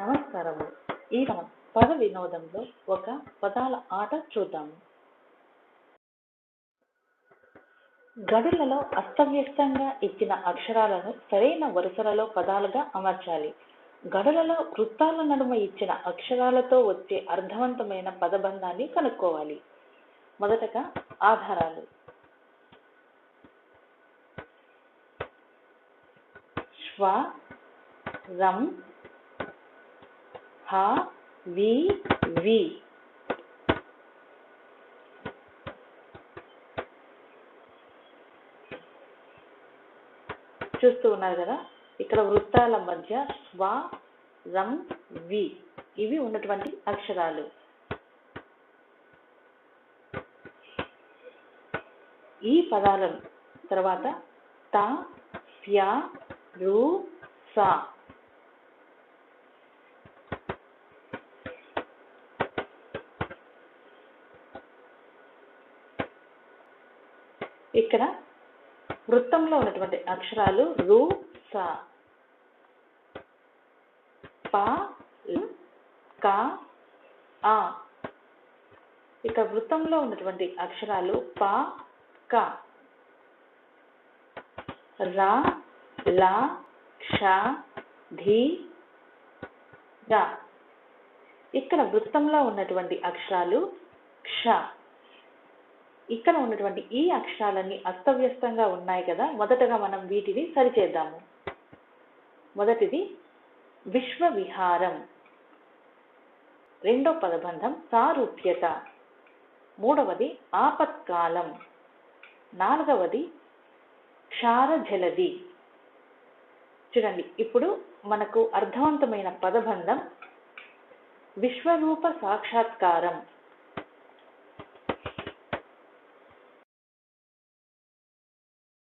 నమస్కారము. ఈ మనం పద వినోదంలో ఒక పదాల ఆట చూద్దాము. గడులలో అస్తవ్యస్తంగా ఇచ్చిన అక్షరాలను సరైన వరుసలలో పదాలుగా అమర్చాలి. గడులలో వృత్తాల నడుమ ఇచ్చిన అక్షరాలతో వచ్చే అర్థవంతమైన పదబంధాన్ని కనుక్కోవాలి. మొదటగా ఆధారాలు. శ్వ రం హ వి వి. చూస్తూ ఉన్నారు కదా? ఇక్కడ వృత్తాల మధ్య స్వ రం వి. ఇవి ఉన్నటువంటి అక్షరాలు. ఈ పదాలను తర్వాత త ప్యా రు సా. ఇక్కడ వృత్తంలో ఉన్నటువంటి అక్షరాలు రు స ప క ఆ. ఇక వృత్తంలో ఉన్నటువంటి అక్షరాలు ప క. రా లా క్ష ధి ఇక్కడ వృత్తంలో ఉన్నటువంటి అక్షరాలు క్ష. ఇక్కడ ఉన్నటువంటి ఈ అక్షరాలన్నీ అస్తవ్యస్తంగా ఉన్నాయి కదా మొదటగా మనం వీటిని సరిచేద్దాము. మొదటిది విశ్వవిహారం. రెండో పదబంధం సారూప్యత. మూడవది ఆపత్కాలం. నాలుగవది క్షారజలది. చూడండి ఇప్పుడు మనకు అర్థవంతమైన పదబంధం విశ్వరూప సాక్షాత్కారం.